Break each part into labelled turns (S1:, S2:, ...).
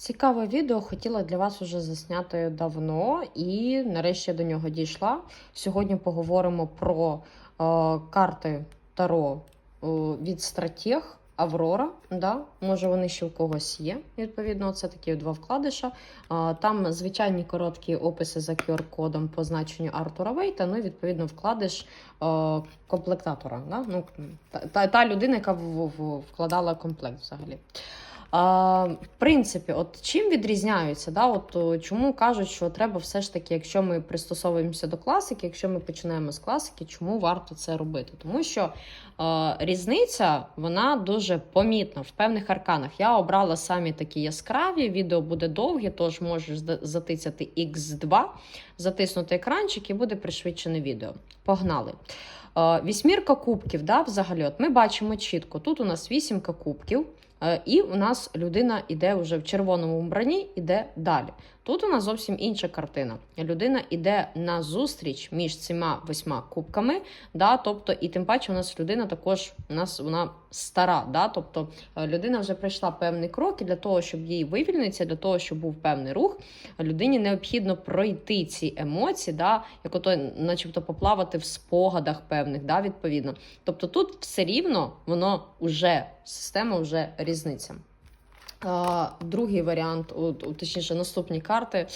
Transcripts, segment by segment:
S1: Цікаве відео хотіла для вас уже засняти давно, і нарешті я до нього дійшла. Сьогодні поговоримо про е, карти Таро е, від стратег Аврора. Да? Може, вони ще у когось є. Відповідно, це такі два вкладиша. Е, там звичайні короткі описи за QR-кодом по значенню Артура Вейта. Ну і відповідно вкладиш е, комплектатора. Да? Ну, та, та, людина, яка в, в, вкладала комплект взагалі. В принципі, от чим відрізняються? Да? От, чому кажуть, що треба все ж таки, якщо ми пристосовуємося до класики, якщо ми починаємо з класики, чому варто це робити? Тому що е, різниця вона дуже помітна в певних арканах. Я обрала самі такі яскраві, відео буде довге, тож можеш затицяти X2, затиснути екранчик і буде пришвидшене відео. Погнали. Е, кубків, да, взагалі, от ми бачимо чітко. Тут у нас вісімка кубків. Е, І у нас людина іде вже в червоному вбранні, іде далі. Тут у нас зовсім інша картина. Людина іде на зустріч між цими восьма кубками. Да, тобто, і тим паче у нас людина також у нас вона стара. Да, тобто е, людина вже пройшла певний крок, і для того, щоб їй вивільнитися, для того, щоб був певний рух, людині необхідно пройти ці емоції, да, як ото, начебто, поплавати в спогадах певних, да, відповідно. Тобто тут все рівно воно вже система вже різниця. Другий варіант, точніше, наступні карти.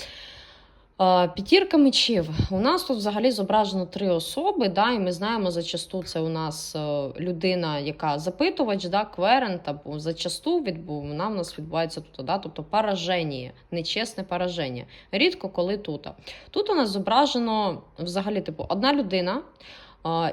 S1: П'ятірка мечів. У нас тут взагалі зображено три особи, да, і ми знаємо, зачасту це у нас е, людина, яка запитувач, да, кверент, або зачасту відбув, вона в нас відбувається тут, да, тобто пораження, нечесне пораження. Рідко коли тут. Тут у нас зображено взагалі типу, одна людина.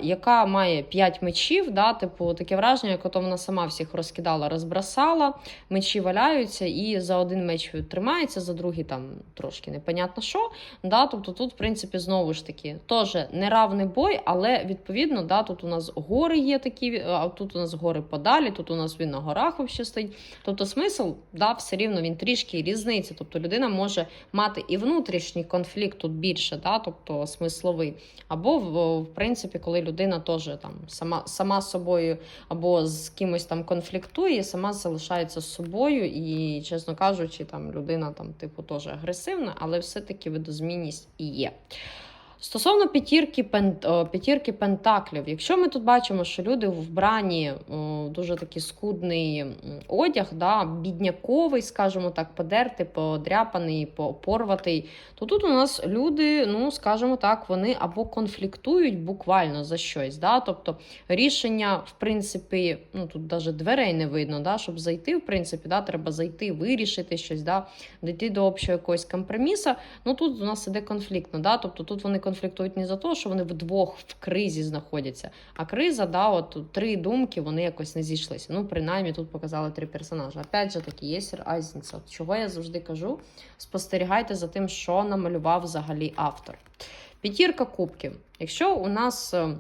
S1: Яка має 5 мечів, да, типу таке враження, як вона сама всіх розкидала, розбросала, мечі валяються, і за один меч тримається, за другий там трошки непонятно що. Да, тобто тут, в принципі, знову ж таки, теж неравний бой, але відповідно, да, тут у нас гори є такі, а тут у нас гори подалі, тут у нас він на горах взагалі стоїть. Тобто смисл, да, все рівно він трішки різниця. Тобто людина може мати і внутрішній конфлікт тут більше, да, тобто смисловий. Або, в, в принципі, коли людина теж там сама, сама собою або з кимось там конфліктує, сама залишається з собою, і, чесно кажучи, там людина там, типу, теж агресивна, але все-таки видозмінність є. Стосовно п'ятірки, п'ятірки пентаклів, якщо ми тут бачимо, що люди вбрані дуже такий скудний одяг, да, бідняковий, скажімо так, подертий, подряпаний, по- порватий, то тут у нас люди, ну скажімо так, вони або конфліктують буквально за щось. Да? Тобто рішення, в принципі, ну тут навіть дверей не видно, да? щоб зайти, в принципі, да, треба зайти, вирішити щось, да? дійти до общого якогось компромісу. Ну тут у нас іде конфліктно. Да? Тобто тут вони конфліктують не за те, що вони вдвох в кризі знаходяться. А криза, да, от три думки, вони якось не зійшлися. Ну, принаймні, тут показали три персонажі. Опять же таки, є різниця. От чого я завжди кажу: спостерігайте за тим, що намалював взагалі автор. П'ятірка кубків. Якщо у нас. е,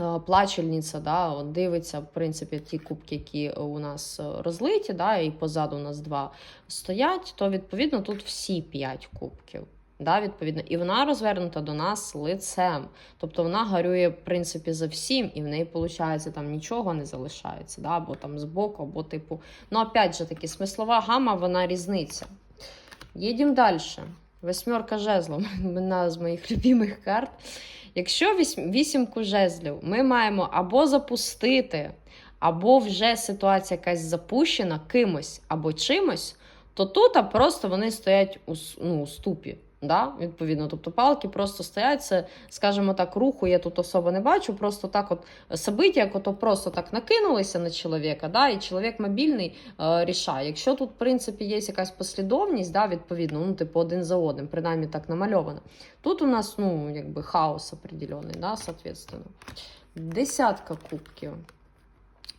S1: е, Плачельниця да, дивиться, в принципі, ті кубки, які у нас е, розлиті, да, і позаду у нас два стоять, то відповідно тут всі п'ять кубків. Да, відповідно, і вона розвернута до нас лицем. Тобто вона горює, в принципі, за всім, і в неї, виходить, там нічого не залишається, да, або там збоку, або типу. Ну, опять же таки, смислова гама, вона різниця. Їдемо далі. Восьмерка жезлов, одна з моїх любимих карт. Якщо вісімку жезлів ми маємо або запустити, або вже ситуація якась запущена кимось або чимось, то тут просто вони стоять у, ну, у ступі. Да, відповідно, тобто палки просто стоять, це, скажімо так, руху я тут особо не бачу. Просто так, от собиття, як ото просто так накинулися на чоловіка, да, і чоловік мобільний е, рішає. Якщо тут, в принципі, є якась послідовність, да, відповідно, ну, типу, один за одним, принаймні так намальовано. Тут у нас, ну, якби хаос определений, да, соответственно. Десятка кубків.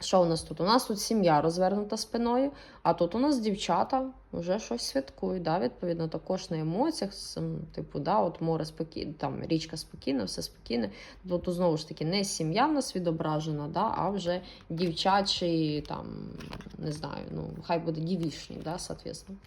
S1: Що у нас тут? У нас тут сім'я розвернута спиною, а тут у нас дівчата вже щось святкують. Да? Відповідно, також на емоціях, типу, да, от море спокійне, там річка спокійна, все спокійне. Тут знову ж таки не сім'я в нас відображена, да, а вже дівчачий, там, не знаю, ну, хай буде дівішній, да, соответственно.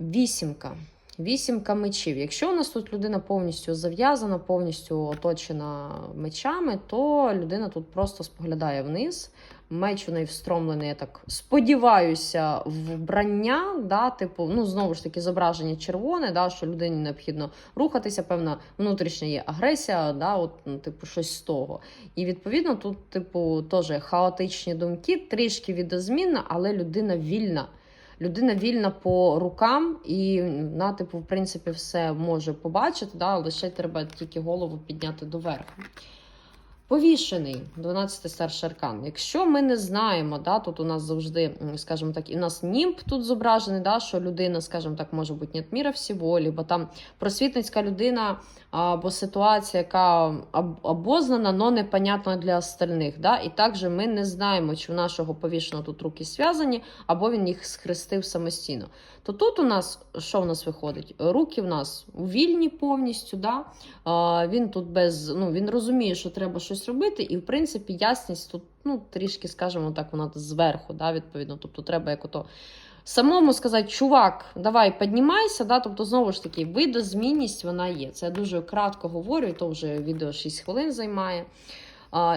S1: Вісімка. Вісімка мечів. Якщо у нас тут людина повністю зав'язана, повністю оточена мечами, то людина тут просто споглядає вниз. Меч у неї встромлений, я так сподіваюся, вбрання. Да, типу, ну знову ж таки, зображення червоне, да, що людині необхідно рухатися, певна внутрішня є агресія, да, от, ну, типу, щось з того. І відповідно тут, типу, теж хаотичні думки, трішки відозмінна, але людина вільна. Людина вільна по рукам і на типу, в принципі, все може побачити, да, лише треба тільки голову підняти доверху. Повішений, 12 старший аркан. Якщо ми не знаємо, да, тут у нас завжди, скажімо так, і у нас німб тут зображений, да, що людина, скажімо так, може бути нет міра всього, або там просвітницька людина, або ситуація, яка обознана, але непонятна для остальних. Да? І також ми не знаємо, чи у нашого повішеного тут руки зв'язані, або він їх схрестив самостійно. То тут у нас що в нас виходить? Руки в нас вільні повністю. Да? Він тут без ну він розуміє, що треба щось робити, і в принципі ясність тут ну трішки, скажімо так, вона зверху, да, відповідно. Тобто треба як ото. Самому сказати, чувак, давай піднімайся, да, тобто, знову ж таки, видозмінність вона є. Це я дуже кратко говорю, і то вже відео 6 хвилин займає.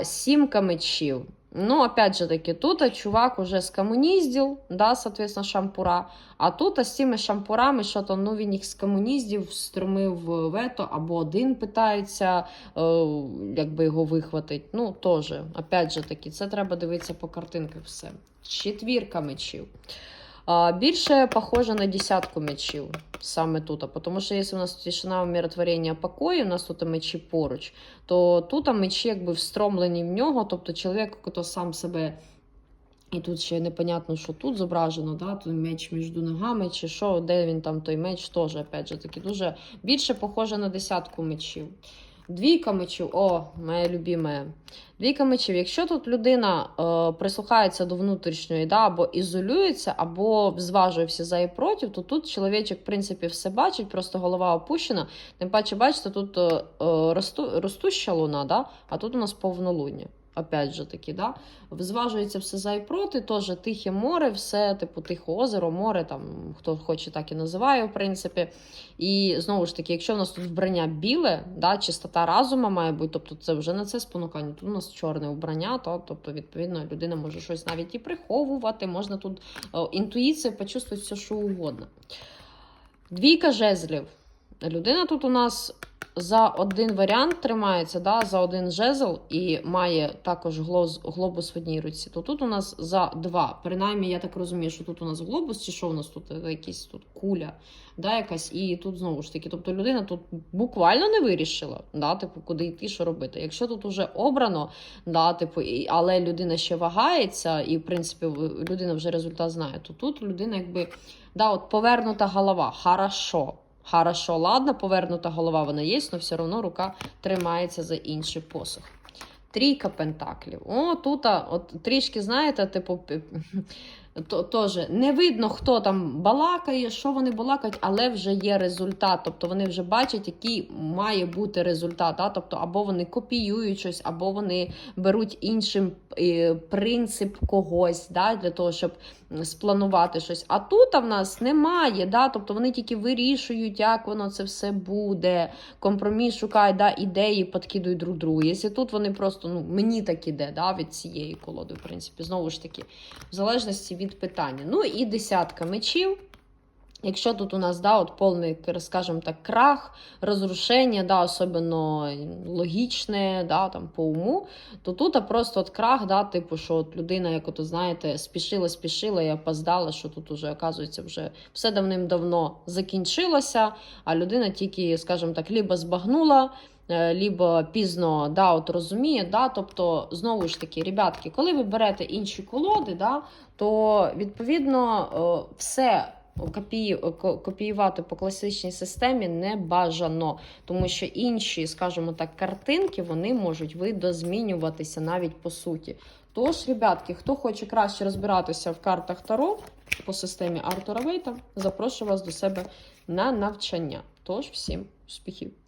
S1: Сімка мечів. Ну, опять же таки, тут чувак уже скомуніздів, да, соответственно, шампура. А тут з цими шампурами, що то ну він їх скомуніздів, струмив вето, або один питається, якби його вихватить. Ну, теж, опять же таки, це треба дивитися по картинках все. Четвірка мечів. Більше похоже на десятку мечів саме тут. Тому що якщо у нас тишина, умиротворення, покої, у нас тут мечі поруч, то тут мечі якби встромлені в нього, тобто чоловік, хто сам себе. І тут ще непонятно, що тут зображено, да? тут меч між ногами, чи що, де він там той меч, теж, опять же, таки, дуже більше похоже на десятку мечів. Двійка мечів, о, моя любима. Двійка мечів. Якщо тут людина е, прислухається до внутрішньої, да, або ізолюється, або зважує всі за і проти, то тут чоловічок, в принципі, все бачить, просто голова опущена. Тим паче, бачите, тут е, е, росту, ростуща луна, да, а тут у нас повнолуння. Опять же таки, да? зважується все за і проти, теж тихе море, все, типу, тихе озеро, море, там, хто хоче, так і називає, в принципі. І знову ж таки, якщо в нас тут вбрання біле, да, чистота разума має бути, тобто це вже на це спонукання. Тут у нас чорне вбрання, то, тобто, відповідно, людина може щось навіть і приховувати, можна тут о, інтуїція почувствувати все, що угодно. Двійка жезлів. Людина тут у нас за один варіант тримається, да, за один жезл і має також глобус в одній руці. То тут у нас за два. Принаймні, я так розумію, що тут у нас глобус, чи що у нас тут Е, тут куля, да, якась, і тут знову ж таки. Тобто людина тут буквально не вирішила, да, типу, куди йти, що робити. Якщо тут уже обрано, да, типу, і, але людина ще вагається, і в принципі людина вже результат знає, то тут людина якби да, от повернута голова. Хорошо. Хорошо, ладно, повернута голова вона є, але все одно рука тримається за інший посух. Трійка пентаклів. О, тут от трішки, знаєте, типу, то, теж не видно, хто там балакає, що вони балакають, але вже є результат. Тобто вони вже бачать, який має бути результат. А? Тобто, або вони копіюють щось, або вони беруть іншим е, принцип когось да, для того, щоб спланувати щось. А тут в нас немає. Да? Тобто вони тільки вирішують, як воно це все буде. Компроміс шукають да, ідеї, подкидують друг другу. Якщо тут вони просто ну, мені так іде да, від цієї колоди, в принципі, знову ж таки, в залежності від питання. Ну і десятка мечів. Якщо тут у нас да, от повний, скажімо так, крах, розрушення, да, особливо логічне, да, там, по уму, то тут просто от крах, да, типу, що от людина, як от, знаєте, спішила, спішила і опоздала, що тут уже, оказується, вже все давним-давно закінчилося, а людина тільки, скажімо так, либо збагнула, е, либо пізно да, от розуміє. Да, тобто, знову ж таки, ребятки, коли ви берете інші колоди, да, то відповідно е, все. Копії, копіювати по класичній системі не бажано, тому що інші, скажімо так, картинки вони можуть видозмінюватися навіть по суті. Тож, ребятки, хто хоче краще розбиратися в картах Таро по системі Артура Вейта, запрошую вас до себе на навчання. Тож, всім успіхів!